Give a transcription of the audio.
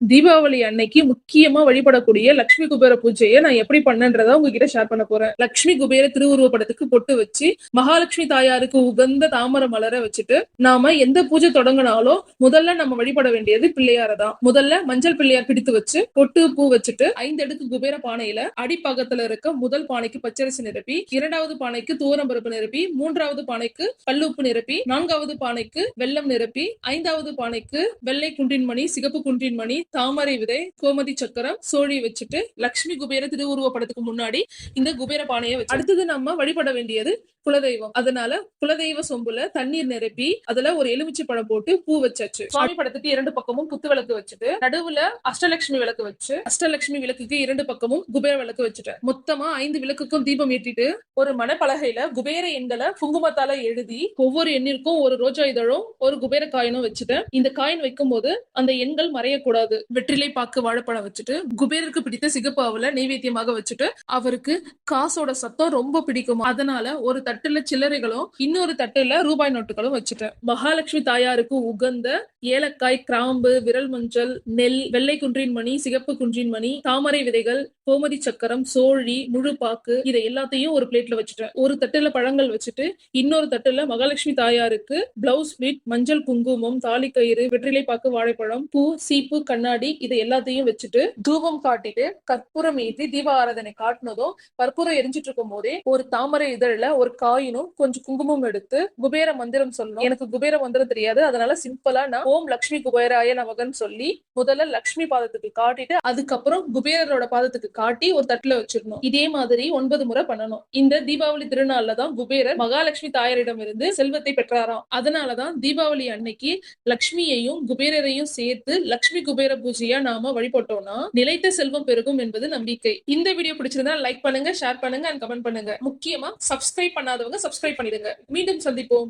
தீபாவளி அன்னைக்கு முக்கியமா வழிபடக்கூடிய லக்ஷ்மி குபேர பூஜையை நான் எப்படி பண்ணன்றத உங்ககிட்ட ஷேர் பண்ண போறேன். லக்ஷ்மி குபேர திருவுருவ படத்துக்கு பொட்டு வச்சு மகாலட்சுமி தாயாருக்கு உகந்த தாமர மலரை வச்சுட்டு நாம எந்த பூஜை தொடங்கினாலும் முதல்ல நம்ம வழிபட வேண்டியது பிள்ளையார தான். முதல்ல மஞ்சள் பிள்ளையார் பிடித்து வச்சு பொட்டு பூ வச்சுட்டு ஐந்து அடுக்கு குபேர பானையில அடிப்பாகத்துல இருக்க முதல் பானைக்கு பச்சரிசி நிரப்பி இரண்டாவது பானைக்கு தூரம்பருப்பு நிரப்பி மூன்றாவது பானைக்கு கல்லுப்பு நிரப்பி நான்காவது பானைக்கு வெள்ளம் நிரப்பி ஐந்தாவது பானைக்கு வெள்ளை குன்றின்மணி சிகப்பு குன்றின்மணி தாமரை விதை கோமதி சக்கரம் சோழி வச்சுட்டு லக்ஷ்மி குபேர திருவுருவ படத்துக்கு முன்னாடி இந்த குபேர பானையை வச்சு. அடுத்தது நம்ம வழிபட வேண்டியது குலதெய்வம். அதனால குலதெய்வ சொம்புல தண்ணீர் நிரப்பி அதுல ஒரு எலுமிச்சை பழம் போட்டு பூ வச்சாச்சு. சுவாமி படத்துக்கு இரண்டு பக்கமும் குத்து விளக்கு வச்சுட்டு நடுவுல அஷ்டலட்சுமி விளக்கு வச்சு அஷ்டலட்சுமி விளக்குக்கு இரண்டு பக்கமும் குபேர விளக்கு வச்சுட்டேன் மொத்தமா ஐந்து விளக்குக்கும் தீபம் ஏற்றிட்டு ஒரு மனப்பலகையில குபேர எண்களை குங்குமத்தால எழுதி ஒவ்வொரு எண்ணிற்கும் ஒரு ரோஜா இதழும் ஒரு குபேர காயினும் வச்சுட்டேன் இந்த காயின் வைக்கும் போது அந்த எண்கள் மறையக்கூடாது. வெற்றிலை பாக்கு வாழைப்பழம் வச்சுட்டு குபேரருக்கு பிடித்த சிகப்பு அவல நைவேத்தியமாக வச்சுட்டு அவருக்கு காசோட சத்தம் ரொம்ப பிடிக்கும்? அதனால ஒரு தட்டுல சில்லறைகளும் இன்னொரு தட்டுல ரூபாய் நோட்டுகளும் வச்சுட்டேன். மகாலட்சுமி தாயாருக்கு உகந்த ஏலக்காய் கிராம்பு விரல் மஞ்சள் நெல் வெள்ளை குன்றின் மணி சிகப்பு குன்றின் மணி தாமரை விதைகள் கோமதி சக்கரம் சோழி முழு பாக்கு இதை எல்லாத்தையும் ஒரு பிளேட்ல வச்சுட்டேன். ஒரு தட்டுல பழங்கள் வச்சுட்டு இன்னொரு தட்டுல மகாலட்சுமி தாயாருக்கு பிளவுஸ் பிட் மஞ்சள் குங்குமம் தாலி கயிறு வெற்றிலை பாக்கு வாழைப்பழம் பூ சீப்பு கண்ண முன்னாடி இதை எல்லாத்தையும் வச்சுட்டு தூபம் காட்டிட்டு கற்பூரம் ஏற்றி தீப ஆராதனை காட்டினதும் கற்பூரம் எரிஞ்சிட்டு இருக்கும் போதே ஒரு தாமரை இதழ்ல ஒரு காயினும் கொஞ்சம் குங்குமம் எடுத்து குபேர மந்திரம் சொல்லணும். எனக்கு குபேர மந்திரம் தெரியாது. அதனால சிம்பிளா நான் ஓம் லக்ஷ்மி குபேராய நமகன் சொல்லி முதல்ல லக்ஷ்மி பாதத்துக்கு காட்டிட்டு அதுக்கப்புறம் குபேரரோட பாதத்துக்கு காட்டி ஒரு தட்டுல வச்சிடணும். இதே மாதிரி ஒன்பது முறை பண்ணணும். இந்த தீபாவளி திருநாள்ல தான் குபேரர் மகாலட்சுமி தாயாரிடம் இருந்து செல்வத்தை பெற்றாராம். அதனாலதான் தீபாவளி அன்னைக்கு லக்ஷ்மியையும் குபேரரையும் சேர்த்து லக்ஷ்மி குபேர பூஜையா நாம வழிபட்டோம்னா நிலைத்த செல்வம் பெருகும் என்பது நம்பிக்கை. இந்த வீடியோ பிடிச்சிருந்தா லைக் பண்ணுங்க ஷேர் பண்ணுங்க அண்ட் கமெண்ட் பண்ணுங்க. முக்கியமா சப்ஸ்கிரைப் பண்ணாதவங்க சப்ஸ்கிரைப் பண்ணிடுங்க. மீண்டும் சந்திப்போம்.